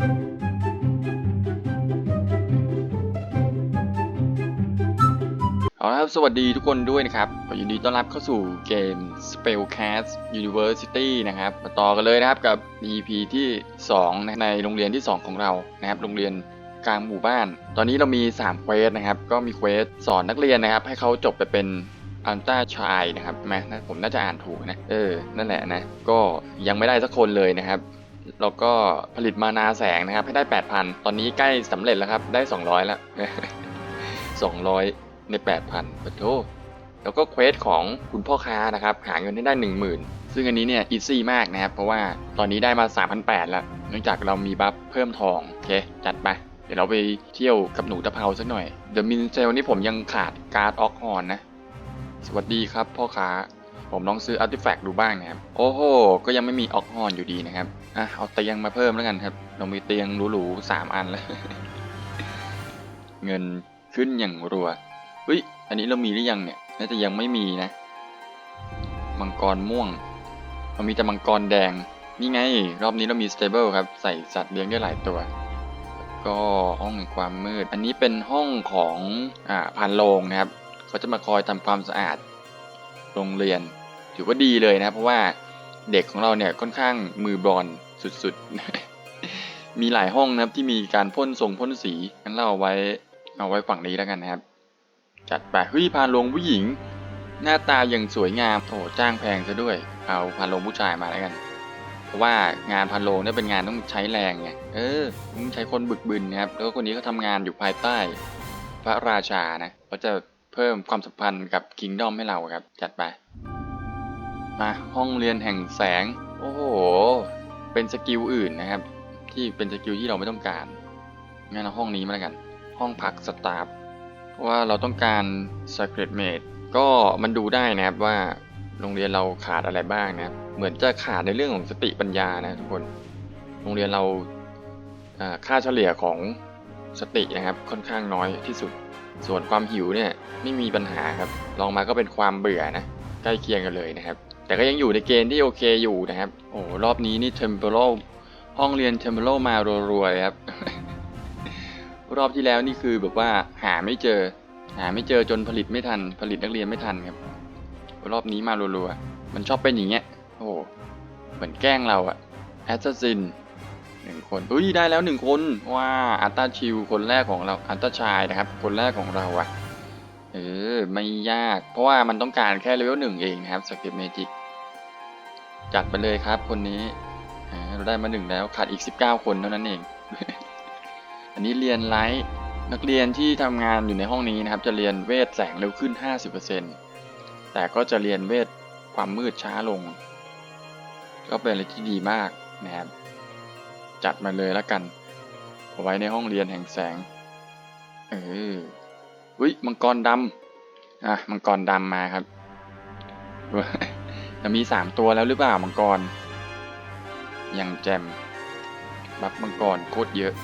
เอาละครับ สวัสดีทุกคนด้วยนะครับขอยินดีต้อนรับเข้าสู่เกม Spellcast University นะครับ มาต่อกันเลยนะครับกับ EP ที่ 2 ในโรงเรียนที่ 2 ของเรานะครับ โรงเรียนกลางหมู่บ้าน ตอนนี้เรามี3เควสนะครับ ก็มีเควสสอนนักเรียนนะครับ ให้เขาจบไปเป็นอันต้าชายนะครับไหมนะผมน่าจะอ่านถูกนะ เออ นั่นแหละนะ ก็ยังไม่ได้สักคนเลยนะครับ แล้วก็ผลิตมานาแสงนะครับ ให้ได้ 8,000 ตอนนี้ใกล้สำเร็จแล้วครับ ได้ 200 แล้ว 200 ใน 8,000ปะโทแล้วก็เควสของคุณพ่อค้านะครับ หาเงินให้ได้ 10,000 ซึ่งอันนี้เนี่ยอีซี่มากนะครับ เพราะว่าตอนนี้ได้มา 3,800 แล้ว เนื่องจากเรามีบัฟเพิ่มทอง โอเค จัดไป เดี๋ยวเราไปเที่ยวกับหนูตะเภาสักหน่อย เดอะมินเซลนี่ผมยังขาดการ์ดออกฮอนนะ สวัสดีครับพ่อค้า ผมลองซื้ออาร์ติแฟกต์ดูบ้างนะครับ โอ้โห ก็ยังไม่มีออกฮอนอยู่ดีนะครับ อะ เอาเตียงมาเพิ่มแล้วกันครับ เรามีเตียงหรูๆสามอันแล้ว เงินขึ้นอย่างรัวเฮ้ย อันนี้เรามีหรือยังเนี่ย น่าจะยังไม่มีนะ มังกรม่วง เรามีแต่มังกรแดง นี่ไง รอบนี้เรามีสเตเบิลครับ ใส่สัตว์เลี้ยงได้หลายตัว ก็ห้องแห่งความมืด อันนี้เป็นห้องของอ่าพันโรงนะครับ เขาจะมาคอยทำความสะอาด โรงเรียน ถือว่าดีเลยนะ เพราะว่าเด็กของเราเนี่ยค่อนข้างมือบอลสุดๆ มีหลายห้องนะครับที่มีการพ่นทรงพ่นสีงั้นเราเอาไว้เอาไว้ฝั่งนี้แล้วกันนะครับ จัดไปเฮ้ยพานโรงผู้หญิง หน้าตาอย่างสวยงามโอ้จ้างแพงซะด้วย เอาพานโรงผู้ชายมาแล้วกัน เพราะว่างานพานโรงเนี่ยเป็นงานต้องใช้แรงไงเออต้องใช้คนบึกบึนนะครับแล้วคนนี้เขาทำงานอยู่ภายใต้ พระราชานะเขาจะ เพิ่มความสัมพันธ์กับคิงดอมให้เราครับ จัดไป มาห้องเรียนแห่งแสง โอ้โห เป็นสกิลอื่นนะครับ ที่เป็นสกิลที่เราไม่ต้องการ งั้นเอาห้องนี้มาแล้วกัน ห้องพักสตาฟเพราะว่าเราต้องการ Secret Mate ก็มันดูได้นะครับว่าโรงเรียนเราขาดอะไรบ้างนะครับ เหมือนจะขาดในเรื่องของสติปัญญานะทุกคน โรงเรียนเราค่าเฉลี่ยของ สตินะครับค่อนข้างน้อยที่สุด ส่วนความหิวเนี่ยไม่มีปัญหาครับลองมาก็เป็นความเบื่อนะใกล้เคียงกันเลยนะครับ แต่ก็ยังอยู่ในเกณฑ์ที่โอเคอยู่นะครับ โอ้รอบนี้นี่ Temporal ห้องเรียน Temporal มารัวๆเลยครับ รอบที่แล้วนี่คือแบบว่าหาไม่เจอ หาไม่เจอจนผลิตไม่ทัน ผลิตนักเรียนไม่ทันครับ รอบนี้มารัวๆมันชอบเป็นอย่างเงี้ยโอ้เหมือนแกล้งเราอะแอสซัสซิน หนึ่งคนอุ้ยได้แล้วหนึ่งคนว้าอัตตาชิวคนแรกของเราอัตตาชายนะครับ คนแรกของเราอะเออไม่ยาก เพราะว่ามันต้องการแค่เลเวลหนึ่งเองนะครับสกิปเมจิกจัดไปเลยครับคนนี้เราได้มาหนึ่งแล้วขาดอีก 19 คนเท่านั้นเอง อันนี้เรียนไลท์นักเรียนที่ทำงานอยู่ในห้องนี้นะครับ จะเรียนเวทแสงเร็วขึ้น 50%แต่ก็จะเรียนเวทความมืดช้าลง ก็เป็นอะไรที่ดีมากนะครับ จัดมาเลยแล้วกันเอาไว้ในห้องเรียนแห่งแสง เอออุ้ยมังกรดำอะมังกรดำมาครับ จะมีสามตัวแล้วหรือเปล่ามังกร ยังแจมบัฟมังกรโคตรเยอะ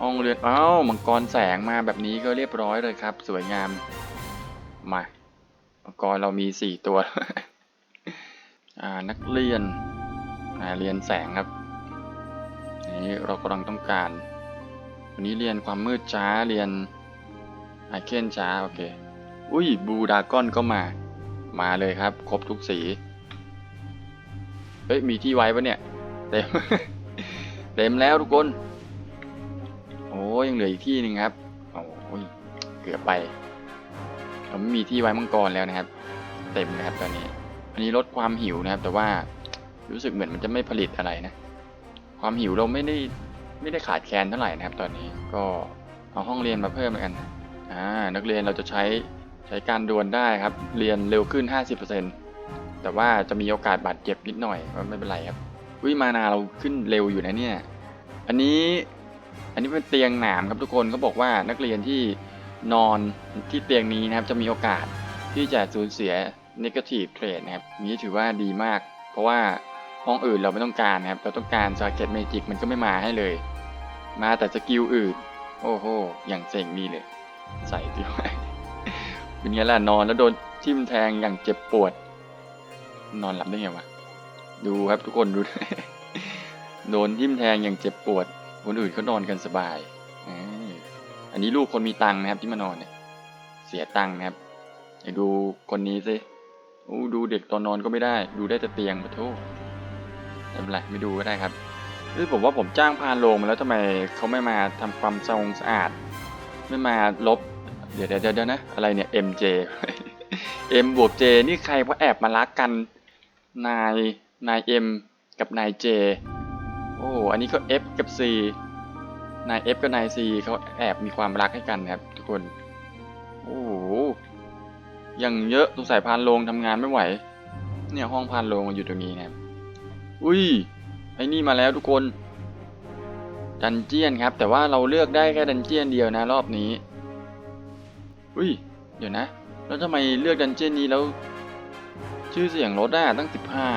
ห้องเรียนอ้าวมังกรแสงมาแบบนี้ก็เรียบร้อยเลยครับ สวยงาม มามังกรเรามีสี่ตัว อ่านักเรียนอ่าเรียนแสงครับ นนี้เรากำลังต้องการ วันนี้เรียนความมืดช้าเรียนไอเคนช้าโอเค อุ้ยบูดากอนก็มา มาเลยครับ ครบทุกสี เฮ้ย มีที่ไว้ปะเนี่ย เต็ม เต็มแล้วทุกคน โอ้ยยังเหลืออีกที่หนึ่งครับ โอ้ย เกือบไปเราไม่มีที่ไว้มังกรแล้วนะครับ เต็มนะครับตอนนี้ อันนี้ลดความหิวนะครับ แต่ว่ารู้สึกเหมือนมันจะไม่ผลิตอะไรนะ ความหิวเราไม่ได้ไม่ได้ขาดแคลนเท่าไหร่นะครับ ตอนนี้ก็เอาห้องเรียนมาเพิ่มแล้วกันอ่านักเรียนเราจะใช้ใช้การดวลได้ครับ เรียนเร็วขึ้น 50%แต่ว่าจะมีโอกาสบาดเจ็บนิดหน่อยก็ไม่เป็นไรครับวิมานาเราขึ้นเร็วอยู่นะเนี่ย อันนี้อันนี้เป็นเตียงหนามครับทุกคนเขาบอกว่านักเรียนที่นอนที่เตียงนี้นะครับจะมีโอกาสที่จะสูญเสีย negative trade นะครับนี้ถือว่าดีมาก เพราะว่า ห้องอื่นเราไม่ต้องการนะครับ เราต้องการ target magic มันก็ไม่มาให้เลย มาแต่สกิลอื่น โอ้โห อย่างเจ๋งนี่เลย ใส่ดีไว้เป็นไงล่ะนอนแล้วโดนทิ่มแทงอย่างเจ็บปวด นอนหลับได้ไงวะ ดูครับทุกคนดู โดนทิ่มแทงอย่างเจ็บปวด คนอื่นเขานอนกันสบาย อันนี้ลูกคนมีตังค์นะครับที่มานอนเนี่ย เสียตังค์นะครับไปดูคนนี้สิดูเด็กตอนนอนก็ไม่ได้ ดูได้แต่เตียงปะโทษ ไม่เป็นไรไม่ดูก็ได้ครับเฮ้ยผมว่าผมจ้างพานโรงมาแล้วทำไมเขาไม่มาทำความสะอาดสะอาด ไม่มาลบ เดี๋ยวเดี๋ยวเดี๋ยวนะ อะไรเนี่ย MJ M บวก J นี่ใครว่าแอบมารักกัน นาย นาย M กับนาย J โอ้ อันนี้ก็ F กับ C นาย F กับนาย C เขาแอบมีความรักให้กันนะครับทุกคน โอ้ยังเยอะสงสัยพานโรงทำงานไม่ไหว เนี่ยห้องพานโรงมันอยู่ตรงนี้นะครับ อุ้ย ไอ้นี่มาแล้วทุกคน ดันเจียนครับ แต่ว่าเราเลือกได้แค่ดันเจียนเดียวนะรอบนี้ อุ้ย เดี๋ยวนะ แล้วทำไมเลือกดันเจียนนี้แล้ว ชื่อเสียงลดได้ตั้งสิบห้า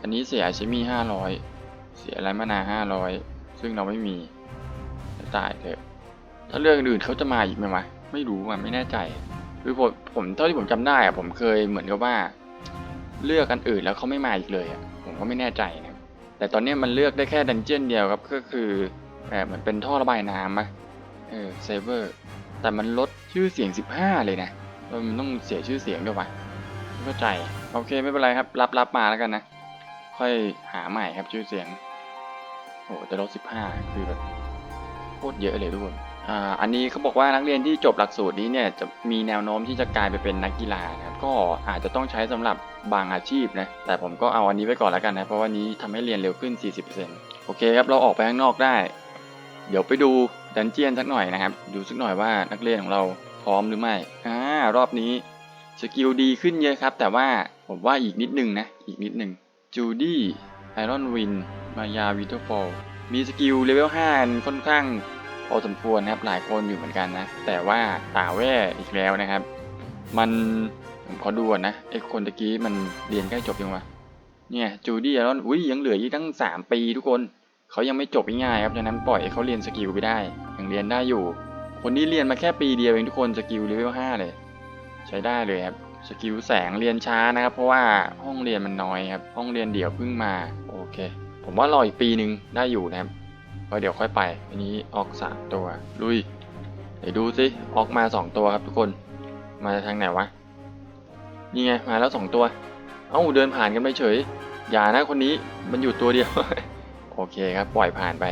อันนี้เสียใช้มีห้าร้อยเสียอะไรมานาห้าร้อยซึ่งเราไม่มีจะตายเถอะ ถ้าเรื่องอื่นเขาจะมาอีกไหมวะ ไม่รู้อะไม่แน่ใจ คือผมผมเท่าที่ผมจำได้อะผมเคยเหมือนกับว่า เลือกกันอื่นแล้วเขาไม่มาอีกเลยอะ ผมก็ไม่แน่ใจนะครับแต่ตอนนี้มันเลือกได้แค่ดันเจียนเดียวครับก็คือแบบเหมือนเป็นท่อระบายน้ำอะเออเซเวอร์แต่มันลดชื่อเสียง 15 เลยนะแล้วมันต้องเสียชื่อเสียงด้วยวะเข้าใจโอเคไม่เป็นไรครับ รับรับมาแล้วกันนะ ค่อยหาใหม่ครับชื่อเสียง โอ้แต่ลด15 คือแบบโคตรเยอะเลยทุกคน อันนี้เขาบอกว่านักเรียนที่จบหลักสูตรนี้เนี่ยจะมีแนวโน้มที่จะกลายไปเป็นนักกีฬานะครับก็อาจจะต้องใช้สำหรับบางอาชีพนะแต่ผมก็เอาอันนี้ไว้ก่อนแล้วกันนะเพราะว่านี้ทำให้เรียนเร็วขึ้น 40%โอเคครับเราออกไปข้างนอกได้ เดี๋ยวไปดูดันเจียนสักหน่อยนะครับ ดูสักหน่อยว่านักเรียนของเราพร้อมหรือไม่อ่ารอบนี้สกิลดีขึ้นเยอะครับ แต่ว่าผมว่าอีกนิดนึงนะอีกนิดนึงจูดี้ไอรอนวินมายาวิเทอร์ฟอลมีสกิลเลเวล5ค่อนข้าง พอสมควรนะครับหลายคนอยู่เหมือนกันนะ แต่ว่าตาแว่อีกแล้วนะครับ มันผมขอดูก่อนนะไอ้คนตะกี้มันเรียนใกล้จบยังวะเนี่ยจูดี้แล้วอุ้ยยังเหลืออีกตั้ง 3 ปีทุกคนเขายังไม่จบง่ายครับฉะนั้นปล่อยให้เขาเรียนสกิลไปได้ยังเรียนได้อยู่ คนนี้เรียนมาแค่ปีเดียวเองทุกคนสกิลเลเวล5เลย ใช้ได้เลยครับสกิลแสงเรียนช้านะครับ เพราะว่าห้องเรียนมันน้อยครับห้องเรียนเดี่ยวเพิ่งมาโอเค ผมว่ารออีกปีหนึ่งได้อยู่นะครับ ก็เดี๋ยวค่อยไป อันนี้ออกสามตัว ลุย เดี๋ยวดูสิออกมาสองตัวครับทุกคน มาจากทางไหนวะ นี่ไง มาแล้วสองตัว เอ้า เดินผ่านกันไปเฉย อย่านะคนนี้ มันอยู่ตัวเดียว โอเคครับ ปล่อยผ่านไป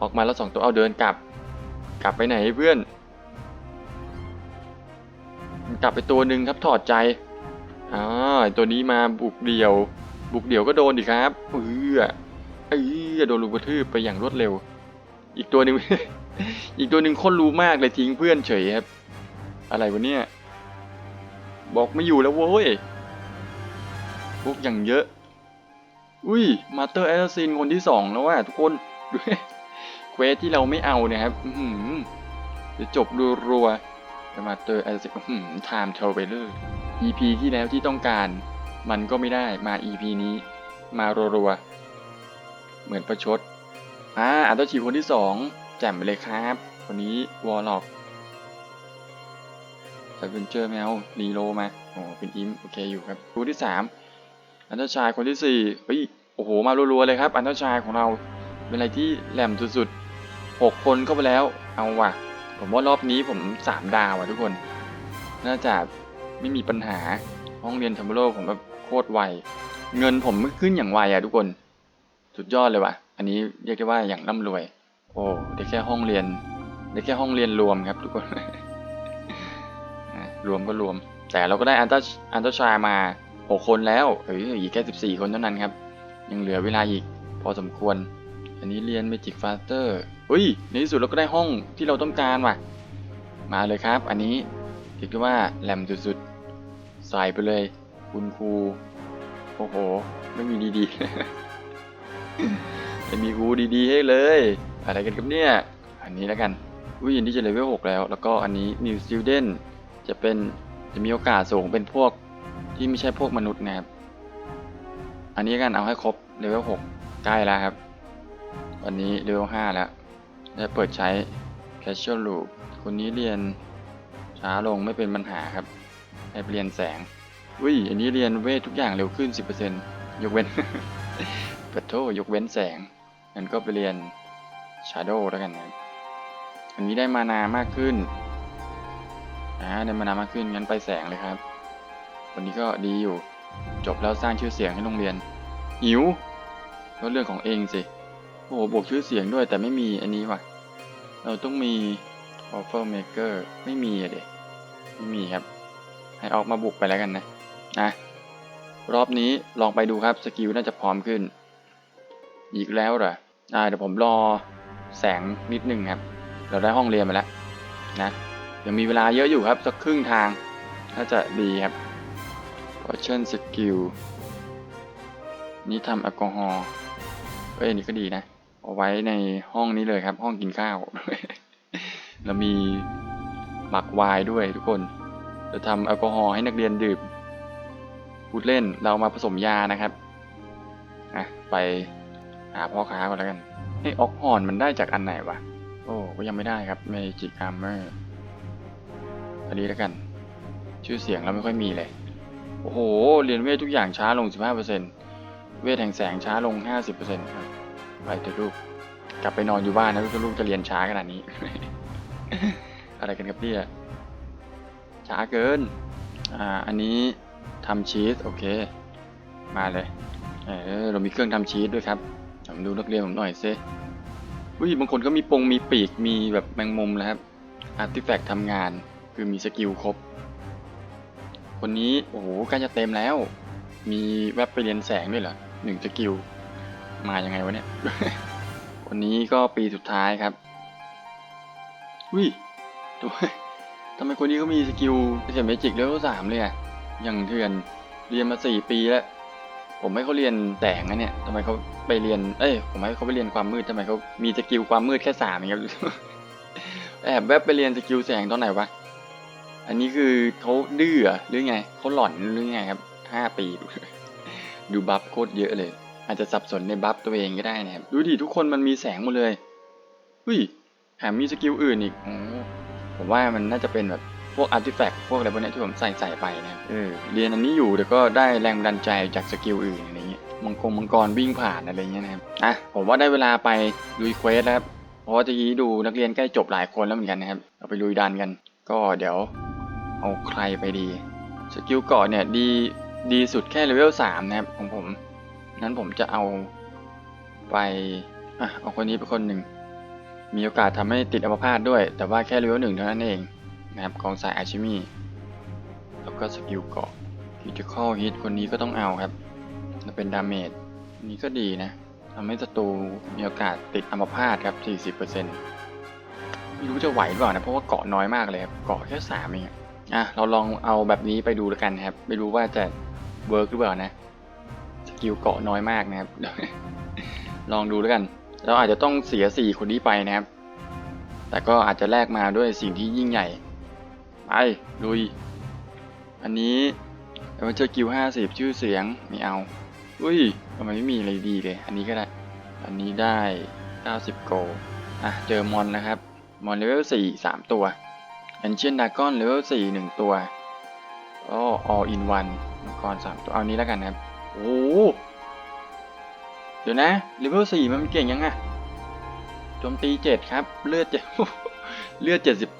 ออกมาแล้วสองตัว เอาเดินกลับ กลับไปไหนเพื่อน กลับไปตัวหนึ่งครับ ถอดใจอ่าตัวนี้มาบุกเดี่ยว บุกเดี่ยวก็โดนดิครับเออ เอ้ยโดนลูกกระทืบไปอย่างรวดเร็ว อีกตัวหนึ่ง อีกตัวหนึ่งคนรู้มากเลยทิ้งเพื่อนเฉยครับ อะไรวะเนี่ย บอกไม่อยู่แล้วโว้ยพวกอย่างเยอะ อุ้ย มาเตอร์แอสซินคนที่สองแล้วว่ะทุกคนดูเควสที่เราไม่เอาเนี่ยครับอืจะจบรัวๆมาเตอร์แอสซินไทม์เทรเวลเลอร์ EP ที่แล้วที่ต้องการ มันก็ไม่ได้มา EP นี้ มารัวๆ เหมือนประชด อ่าอันตชีคนที่สองแจ่มไปเลยครับ คนนี้วอลล็อกแอดเวนเจอร์แมวรีโลมาโอ้เป็นอิมโอเคอยู่ครับคนที่สามอันตชายคนที่สี่เฮ้ยโอ้โห มารัวๆเลยครับ อันตชายของเราเป็นอะไรที่แหลมสุดๆหกคนเข้าไปแล้ว เอาว่ะ ผมว่ารอบนี้ผมสามดาวอะทุกคน น่าจะไม่มีปัญหาห้องเรียนทัมเบโลผมแบบโคตรไว เงินผมขึ้นอย่างไวอะทุกคน สุดยอดเลยว่ะ อันนี้เรียกได้ว่าอย่างร่ำรวย โอ้ได้แค่ห้องเรียนได้แค่ห้องเรียนรวมครับทุกคนรวมก็รวม แต่เราก็ได้อันตอันตชายมาหกคนแล้วเฮ้ยอีกแค่สิบสี่คนเท่านั้นครับ ยังเหลือเวลาอีกพอสมควร อันนี้เรียน Magic Faster อุ้ย ในที่สุดเราก็ได้ห้องที่เราต้องการว่ะ มาเลยครับ อันนี้คิดว่าแหลมสุดๆใส่ไปเลย คุณครู โอ้โห ไม่มีดีๆ จะมีครูดีๆให้เลย อะไรกันครับเนี่ย อันนี้แล้วกันอุ้ยอันนี้จะเลเวล6แล้ว แล้วก็อันนี้ New Student จะเป็นจะมีโอกาสสูงเป็นพวกที่ไม่ใช่พวกมนุษย์นะครับ อันนี้กันเอาให้ครบเลเวล6ใกล้แล้วครับตอนนี้เลเวล5แล้ว ได้เปิดใช้ Casual Loop คนนี้เรียนช้าลงไม่เป็นปัญหาครับให้ไปเรียนแสงอุ้ยอันนี้เรียนเวททุกอย่างเร็วขึ้น 10%ยกเว้น ปัดโทยกเว้นแสงงั้นก็ไปเรียน Shadow แล้วกันนะอันนี้ได้มานามากขึ้นอ่าได้มานามากขึ้นงั้นไปแสงเลยครับ วันนี้ก็ดีอยู่ จบแล้วสร้างชื่อเสียงให้โรงเรียน หิวก็เรื่องของเองสิ โอ้โหบวกชื่อเสียงด้วยแต่ไม่มีอันนี้ว่ะ เราต้องมี Waffle Maker ไม่มีอะเด็ไม่มีครับ ให้ออกมาบุกไปแล้วกันนะนะรอบนี้ลองไปดูครับ สกิลน่าจะพร้อมขึ้น อีกแล้วเหรออ่าเดี๋ยวผมรอแสงนิดนึงครับ เราได้ห้องเรียนมาแล้วนะยังมีเวลาเยอะอยู่ครับ สักครึ่งทางน่าจะดีครับ Potion Skill นี่ทำแอลกอฮอล์เอ้ยนนี่ก็ดีนะ เอาไว้ในห้องนี้เลยครับ ห้องกินข้าวแล้วมีหมักไวน์ด้วยทุกคน จะทำแอลกอฮอล์ให้นักเรียนดื่มพูดเล่นเรามาผสมยานะครับอะไป หาพ่อค้าก่อนแล้วกันไอ้ออกฮอนมันได้จากอันไหนวะ โอ้ก็ยังไม่ได้ครับ Magic Armor อันนี้แล้วกัน ชื่อเสียงเราไม่ค่อยมีเลย โอ้โห เรียนเวททุกอย่างช้าลง 15%เวทแห่งแสงช้าลง 50%ครับไปเถอะลูก กลับไปนอนอยู่บ้านนะลูกลูกจะเรียนช้าขนาดนี้ อะไรกันครับเนี่ยช้าเกิน อ่า อันนี้ทำชีส โอเค มาเลย เออเรามีเครื่องทำชีสด้วยครับ ผมดูนักเรียนผมหน่อยเซิอุ้ยบางคนก็มีปงมีปีกมีแบบแมงมุมแล้วครับอาร์ติแฟกต์ทำงานคือมีสกิลครบ คนนี้โอ้โหใกล้จะเต็มแล้ว มีแวบไปเรียนแสงด้วยเหรอหนึ่งสกิล มายังไงวะเนี่ยคนนี้ก็ปีสุดท้ายครับอุ้ยทำไมทำไมคนนี้เขามีสกิลเฉยเมจิกเลเวลสามเลยอะอย่างเถื่อนเรียนมาสี่ปีแล้ว ผมให้เขาเรียนแสงนะเนี่ยทำไมเขาไปเรียน เอ้ย ผมให้เขาไปเรียนความมืดทำไมเขามีสกิลความมืดแค่สามเองครับ แอบแวบไปเรียนสกิลแสงตอนไหนวะ อันนี้คือเขาดื้อหรือไง เขาหลอนหรือไงครับห้าปี ดูบัฟโคตรเยอะเลย อาจจะสับสนในบัฟตัวเองก็ได้นะครับ ดูดิทุกคนมันมีแสงหมดเลย อุ้ย แถมมีสกิลอื่นอีกอผมว่ามันน่าจะเป็นแบบ พวกอาร์ติแฟกต์พวกอะไรพวกนี้ที่ผมใส่ใส่ไปนะครับเออเรียนอันนี้อยู่เดี๋ยวก็ได้แรงบันดาลใจจากสกิลอื่นอะไรเงี้ยมังกรมังกรวิ่งผ่านอะไรเงี้ยนะครับอะผมว่าได้เวลาไปลุยเควสแล้วครับเพราะว่าตะกี้ดูนักเรียนใกล้จบหลายคนแล้วเหมือนกันนะครับเอาไปลุยดันกัน ก็เดี๋ยวเอาใครไปดีสกิลเกาะเนี่ยดีดีสุดแค่เลเวลสามนะครับของผมนั้นผมจะเอาไปอะเอาคนนี้เป็นคนหนึ่งมีโอกาสทำให้ติดอัมพาตด้วย แต่ว่าแค่เลเวลหนึ่งเท่านั้นเอง นะครับของสายอาชิมีแล้วก็สกิลเกาะคิจิคอลฮิตคนนี้ก็ต้องเอาครับจะเป็นดาเมจนี้ก็ดีนะทำให้ศัตรูมีโอกาสติดอัมพาตครับ 40%ไม่รู้จะไหวหรือเปล่านะ เพราะว่าเกาะน้อยมากเลยครับ เกาะแค่สามเองอะอะ เราลองเอาแบบนี้ไปดูแล้วกันครับ ไม่รู้ว่าจะเวิร์กหรือเปล่านะ สกิลเกาะน้อยมากนะครับ ลองดูแล้วกัน เราอาจจะต้องเสียสี่คนนี้ไปนะครับ แต่ก็อาจจะแลกมาด้วยสิ่งที่ยิ่งใหญ่ ไปลุย อันนี้เอเวอร์เจอร์กิลห้าสิบชื่อเสียงไม่เอา อุ้ยทำไมไม่มีอะไรดีเลย อันนี้ก็ได้ อันนี้ได้เก้าสิบโกอะ เจอมอนนะครับ มอนเลเวลสี่สามตัวแอนเชียนดากอนเลเวลสี่หนึ่งตัวก็ all in one มังกรสามตัว เอานี้แล้วกันนะครับ โอ้โหเดี๋ยวนะเลเวลสี่มันเก่งยังไงโจมตีเจ็ดครับ เลือดเจ็ดเลือดเจ็ดสิบ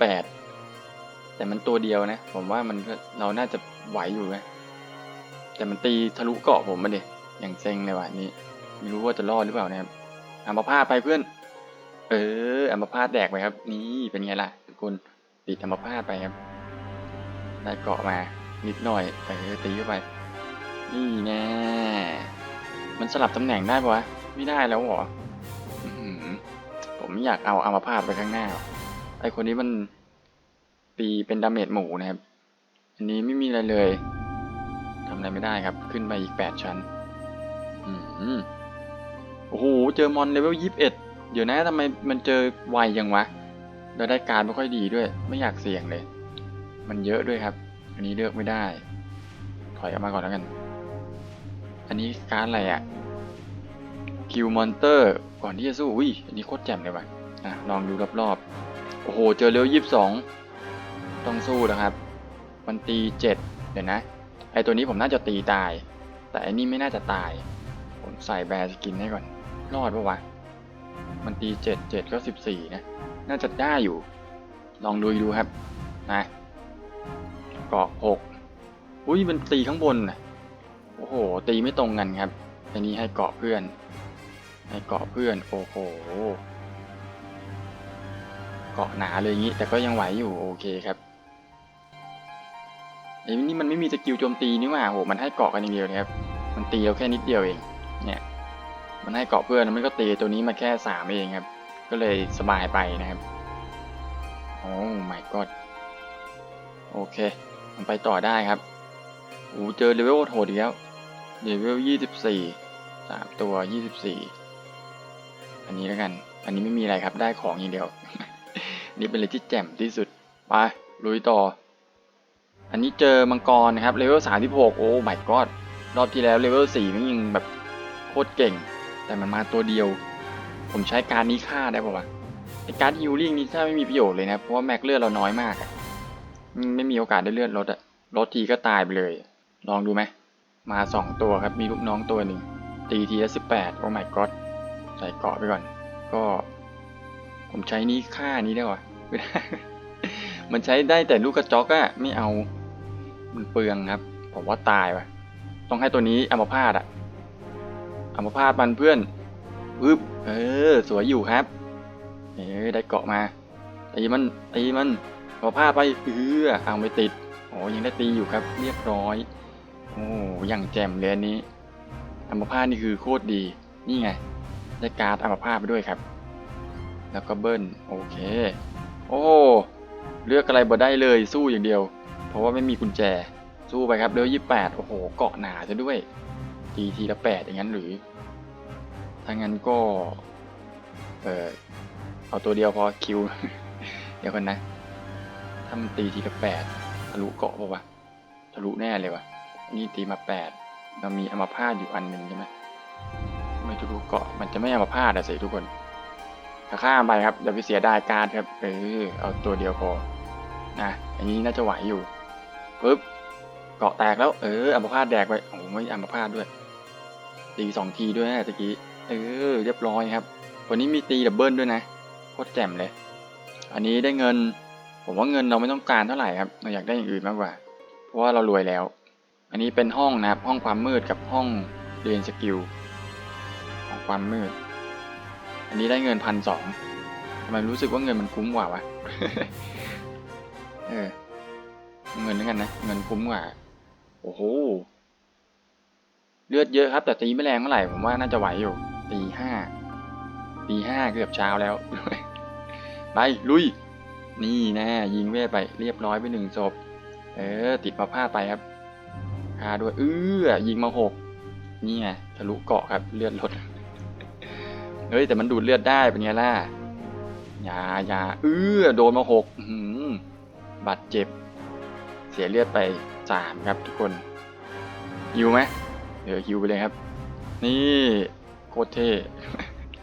แต่มันตัวเดียวนะ ผมว่ามันก็เราน่าจะไหวอยู่นะแต่มันตีทะลุเกาะผมมาดิอย่างเซ็งเลยว่ะนี้ไม่รู้ว่าจะรอดหรือเปล่านะครับอัมพาตไปเพื่อน เอออัมพาตแดกไปครับ นี่เป็นไงล่ะทุกคนติดอัมพาตไปครับ ได้เกาะมานิดหน่อยเออตีเข้าไป นี่แน่มันสลับตำแหน่งได้ปะวะไม่ได้แล้วเหรอผมไม่อยากเอาอัมพาตไปข้างหน้าไอคนนี้มัน ตีเป็นดาเมจหมูนะครับ อันนี้ไม่มีอะไรเลยทำอะไรไม่ได้ครับ ขึ้นไปอีกแปดชั้น อืมโอ้โห เจอมอนเลเวลยี่สิบเอ็ดเดี๋ยวนะทำไมมันเจอไวยังวะแล้วได้การไม่ค่อยดีด้วย ไม่อยากเสี่ยงเลย มันเยอะด้วยครับ อันนี้เลือกไม่ได้ ถอยออกมาก่อนแล้วกัน อันนี้การอะไรอะคิวมอนเตอร์ก่อนที่จะสู้อุ้ยอันนี้โคตรแจ่มเลยว่ะอะลองดูรอบๆ โอ้โห เจอเลเวลยี่สิบสอง ต้องสู้นะครับ มันตีเจ็ดเดี๋ยวนะ ไอตัวนี้ผมน่าจะตีตาย แต่อันนี้ไม่น่าจะตาย ผมใส่แบร์สกินให้ก่อน รอดปะวะ มันตีเจ็ดเจ็ดก็สิบสี่นะ น่าจะได้อยู่ ลองดูดูครับ นะ เกาะหกอุ้ยมันตีข้างบนนะโอ้โห ตีไม่ตรงกันครับ อันนี้ให้เกาะเพื่อน ให้เกาะเพื่อน โอ้โหเกาะหนาเลยงี้ แต่ก็ยังไหวอยู่โอเคครับ ไอ้นี่มันไม่มีสกิลโจมตีนี่หว่าโหมันให้เกาะกันอย่างเดียวนะครับ มันตีเราแค่นิดเดียวเอง เนี่ย มันให้เกาะเพื่อนมันก็ตีตัวนี้มาแค่สามเองครับ ก็เลยสบายไปนะครับ โอ้ my god โอเค มันไปต่อได้ครับโอ้เจอเลเวลโหดอีกแล้วเลเวลยี่สิบสี่สามตัวยี่สิบสี่อันนี้แล้วกัน อันนี้ไม่มีอะไรครับ ได้ของอย่างเดียว นี่เป็นอะไรที่แจ่มที่สุด ไป ลุยต่อ อันนี้เจอมังกรนะครับเลเวลสามสิบหกโอ้ my god รอบที่แล้วเลเวลสี่มันยังแบบโคตรเก่ง แต่มันมาตัวเดียว ผมใช้การนี้ฆ่าได้ป่าวะไอการฮิลลิ่งนี่ถ้าไม่มีประโยชน์เลยนะเพราะว่าแม็กเลือดเราน้อยมากอะไม่มีโอกาสได้เลือดลดอะลดทีก็ตายไปเลย ลองดูไหมมาสองตัวครับมีลูกน้องตัวหนึ่งตีทีละสิบแปดโอ้ my god ใส่เกาะไปก่อน ก็ ผมใช้นี้ฆ่านี้ได้วะไม่ได้ มันใช้ได้แต่ลูกกระจอกอะไม่เอามันเปลืองครับ ผมว่าตายวะต้องให้ตัวนี้อัมพาตอะอัมพาตมันเพื่อนปึ๊บเออ สวยอยู่ครับ เออได้เกาะมาตีมันตีมันอัมพาตไปเออเอาไม่ติดโอ้ยังได้ตีอยู่ครับ เรียบร้อยโอ้ยังแจ่มเลยอันนี้อัมพาตนี่คือโคตรดีนี่ไงได้การ์ดอัมพาตไปด้วยครับ แล้วก็เบิ้ลโอเค โอ้ เลือกอะไรบ่ได้เลยสู้อย่างเดียว เพราะว่าไม่มีกุญแจสู้ไปครับเร็วยี่แปดโอ้โหเกาะหนาซะด้วยตีทีละแปดอย่างนั้นหรือถ้างั้นก็เออเอาตัวเดียวพอคิว เดี๋ยวกันนะ ถ้ามันตีทีละแปดทะลุเกาะปะวะทะลุแน่เลยวะนี่ตีมาแปดเรามีอัมพาตอยู่อันหนึ่งใช่ไหมไม่ทะลุเกาะมันจะไม่อัมพาตอะสิทุกคน ถ้าข้ามไปครับเดี๋ยวไปเสียดายการครับเออเอาตัวเดียวพอนะอันนี้น่าจะไหวอยู่ปึ๊บเกาะแตกแล้วเอออัมพาตแดกไปโอ้ไม่อัมพาตด้วยตีสองทีด้วยนะตะกี้เออเรียบร้อยครับ วันนี้มีตีดับเบิลด้วยนะโคตรแจ่มเลย อันนี้ได้เงิน ผมว่าเงินเราไม่ต้องการเท่าไหร่ครับ เราอยากได้อย่างอื่นมากกว่า เพราะว่าเรารวยแล้ว อันนี้เป็นห้องนะครับห้องความมืดกับห้องเรียนสกิลของความมืด อันนี้ได้เงินพันสองทำไมรู้สึกว่าเงินมันคุ้มกว่าวะ เออ เงินแล้วกันนะ เงินคุ้มกว่า โอ้โห เลือดเยอะครับ แต่ตีไม่แรงเท่าไหร่ ผมว่าน่าจะไหวอยู่ ตีห้า ตีห้าเกือบเช้าแล้ว ไป ลุย นี่นะ ยิงเวทไปเรียบร้อยไปหนึ่งศพ เออ ติดมาพาดไปครับคาด้วย เออยิงมาหกนี่ไงทะลุเกาะครับ เลือดลด เฮ้ยแต่มันดูดเลือดได้เป็นไงล่ะยายาเออโดนมาหกหือบาดเจ็บ เสียเลือดไปสามครับทุกคนฮิวไหมเดี๋ยวฮิวไปเลยครับ นี่โคตรเท่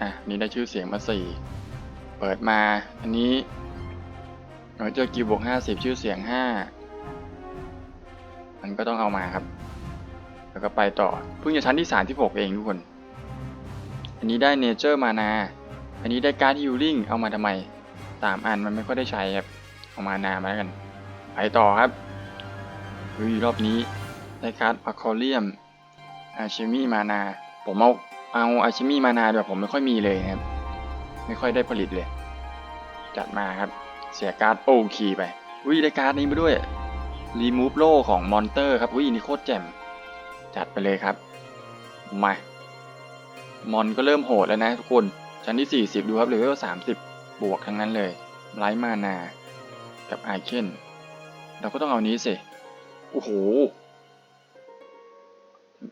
อะนี่ได้ชื่อเสียงมาสี่เปิดมา อันนี้เราเจอกิวบวกห้าสิบชื่อเสียงห้ามันก็ต้องเอามาครับ แล้วก็ไปต่อเพิ่งจะชั้นที่สามที่หกเองทุกคน อันนี้ได้เนเจอร์มานา อันนี้ได้การ์ดฮิลลิ่งเอามาทำไมสามอันมันไม่ค่อยได้ใช้ครับ เอามานามาแล้วกัน ไปต่อครับเฮ้ยรอบนี้ได้การ์ดอะคอเรียมอาชิมีมานา ผมเอาเอาอาชิมีมานาแบบผมไม่ค่อยมีเลยครับ ไม่ค่อยได้ผลิตเลย จัดมาครับ เสียการ์ดโอคีไปอุ้ยได้การ์ดนี้มาด้วยรีมูฟโลของมอนเตอร์ครับอุ้ยนี่โคตรแจ่มจัดไปเลยครับมา มอนก็เริ่มโหดแล้วนะทุกคน ชั้นที่ 40 ดูครับเลเวล30 บวกทั้งนั้นเลยไลท์มานา กับไอเคนเราก็ต้องเอานี้สิ โอ้โห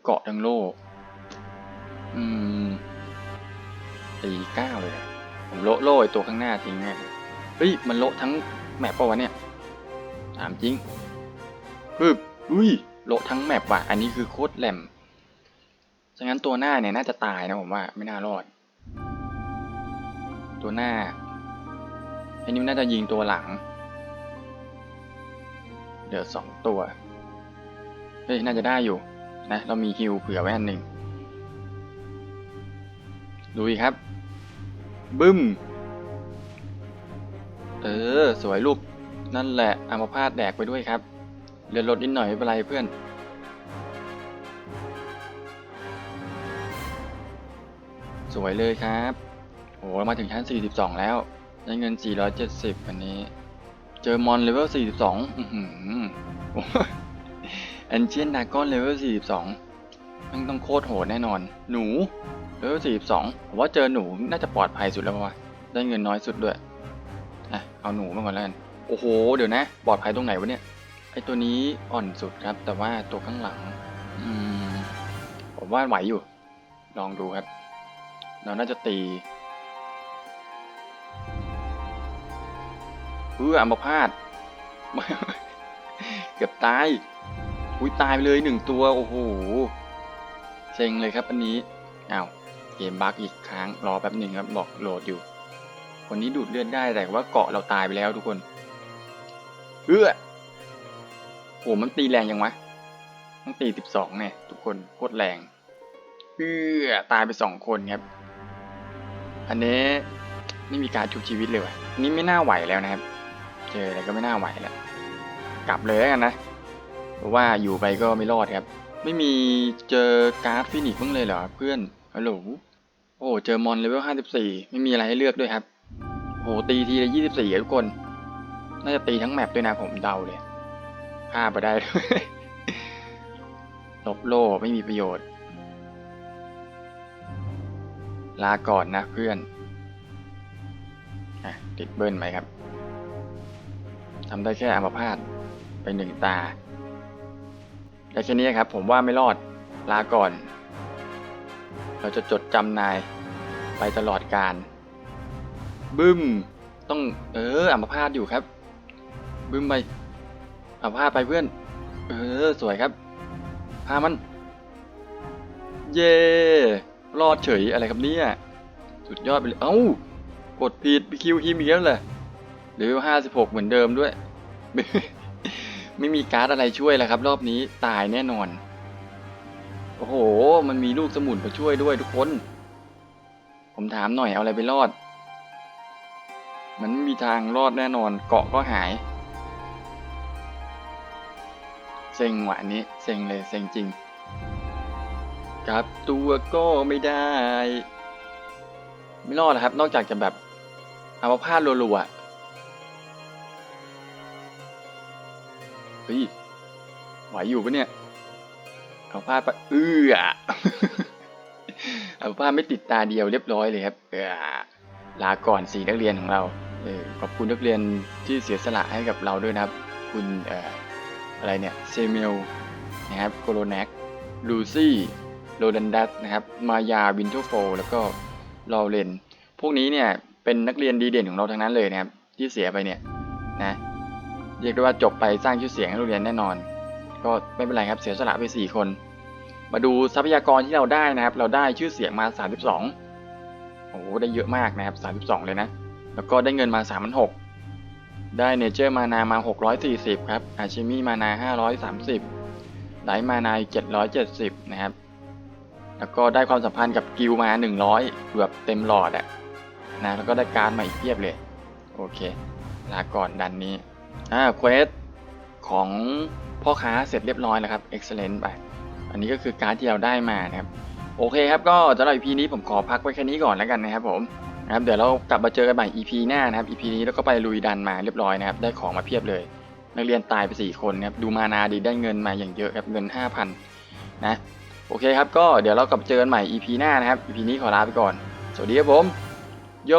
เกาะทั้งโล่อืมตีเก้าเลย ผมโละโล่ไอตัวข้างหน้าทิ้งแน่เลยเฮ้ย มันโละทั้งแมปปะวะเนี่ย ถามจริงปึ๊บอุ้ย โละทั้งแมปว่ะ อันนี้คือโคตรแหลม ฉะนั้นตัวหน้าเนี่ยน่าจะตายนะผมว่าไม่น่ารอด ตัวหน้าอ้นี่มันน่าจะยิงตัวหลังเดี๋ยวสองตัวเฮ้ยน่าจะได้อยู่นะเรามีฮิวเผื่อไว้อันหนึ่งลุยครับ บึ้ม เออ สวยลูก นั่นแหละอามพาดแดกไปด้วยครับ เรือนรถนิดหน่อยไม่เป็นไรเพื่อน สวยเลยครับ โห มาถึงชั้น 42 แล้ว ได้เงิน 470 วันนี้ เจอมอนเลเวล 42 อือหือแอนเชียนดากอนเลเวล 42มันต้องโคตรโหดแน่นอน หนูเลเวล 42 ผมว่าเจอหนูน่าจะปลอดภัยสุดแล้วป่ะวะได้เงินน้อยสุดด้วย อะ เอาหนูมาก่อนแล้วกัน โอ้โห เดี๋ยวนะ ปลอดภัยตรงไหนวะเนี่ย ไอตัวนี้อ่อนสุดครับ แต่ว่าตัวข้างหลัง อืม ผมว่าไหวอยู่ ลองดูครับ เราน่าจะตีเพื่ออัมพาตเกือบตายอุ้ยตายไปเลยหนึ่งตัว โอ้โหเซ็งเลยครับอันนี้อ้าวเกมบั๊กอีกครั้งรอแป๊บหนึ่งครับบอกโหลดอยู่คนนี้ดูดเลือดได้แต่ว่าเกาะเราตายไปแล้วทุกคนเฮ้อโหมันตีแรงยังวะต้องตีสิบสองเนี่ยทุกคนโคตรแรงเฮ้อตายไปสองคนครับ อันนี้ไม่มีการชุบชีวิตเลยว่ะนนี้ไม่น่าไหวแล้วนะครับ เจออะไรก็ไม่น่าไหวแล้ว กลับเลยแล้วกันนะ เพราะว่าอยู่ไปก็ไม่รอดครับ ไม่มีเจอการ์ดฟินิกซ์บ้างเลยเหรอเพื่อนฮัลโหลโอ้เจอมอนเลเวลห้าสิบสี่ไม่มีอะไรให้เลือกด้วยครับโหตีทีละยี่สิบสี่ทุกคน น่าจะตีทั้งแมปด้วยนะผมเดาเลยพลาไปได้ลบโล่ไม่มีประโยชน์ ลาก่อนนะเพื่อนอติดเบิ้ลไหมครับทำได้แค่อัมพาตไปหนึ่งตาแต่แค่นี้ครับ ผมว่าไม่รอดลาก่อน เราจะจดจำนายไปตลอดการ บึ้ม ต้องเอออัมพาตอยู่ครับ บึ้มไปอัมพาตไปเพื่อน เออ สวยครับพามัน เย่ รอดเฉยอะไรครับเนี่ย สุดยอดไปเลย เอ้า กดผิดไปคิวฮิมอีกแล้วเหรอหรือห้าสิบหกเหมือนเดิมด้วยไม่ไม่มีการ์ดอะไรช่วยแล้วครับ รอบนี้ตายแน่นอน โอ้โห มันมีลูกสมุนมาช่วยด้วยทุกคน ผมถามหน่อยเอาอะไรไปรอด มันมีทางรอดแน่นอน เกาะก็หาย เซ็งหวะนี้ เซ็งเลย เซ็งจริง กลับตัวก็ไม่ได้ ไม่รอดนะครับ นอกจากจะแบบเอามาพาดรัวๆอะเฮ้ยไหวอยู่ปะเนี่ยเอาพาดไปเอื้อเอาพาดไม่ติดตาเดียวเรียบร้อยเลยครับเออลาก่อนสี่นักเรียนของเราเออขอบคุณนักเรียนที่เสียสละให้กับเราด้วยนะครับ คุณเอ่ออะไรเนี่ยเซเมลนะครับโคโลแนกลูซี่ โรดันดัสนะครับ มายาวินโทอร์โฟแล้วก็ลอเรนพวกนี้เนี่ยเป็นนักเรียนดีเด่นของเราทั้งนั้นเลยนะครับ ที่เสียไปเนี่ยนะเรียกได้ว่าจบไปสร้างชื่อเสียงให้โรงเรียนแน่นอน ก็ไม่เป็นไรครับเสียสละไป 4 คน มาดูทรัพยากรที่เราได้นะครับ เราได้ชื่อเสียงมา 32โอ้โหได้เยอะมากนะครับ 32 เลยนะ แล้วก็ได้เงินมา3,600ได้เนเจอร์มานามา 640 ครับอาชิมิมานา 530ไดมานา 770 นะครับ แล้วก็ได้ความสัมพันธ์กับกิลมา 100แบบเต็มหลอดอะนะแล้วก็ได้การ์ดมาอีกเพียบเลย โอเค ลาก่อนดันนี้ อ่าเควสของพ่อค้าเสร็จเรียบร้อยแล้วครับ excellent ไป อันนี้ก็คือการ์ดที่เราได้มานะครับ โอเคครับ ก็สำหรับ EP นี้ผมขอพักไว้แค่นี้ก่อนแล้วกันนะครับผมนะครับ เดี๋ยวเรากลับมาเจอกันใหม่ EP หน้านะครับ EP นี้เราก็ไปลุยดันมาเรียบร้อยนะครับ ได้ของมาเพียบเลย นักเรียนตายไป 4 คนนะครับ ดูมานาดีได้เงินมาอย่างเยอะครับ เงิน 5,000 นะ โอเคครับก็เดี๋ยวเรากลับเจอกันใหม่ EP หน้านะครับ EP นี้ขอลาไปก่อน สวัสดีครับผม โย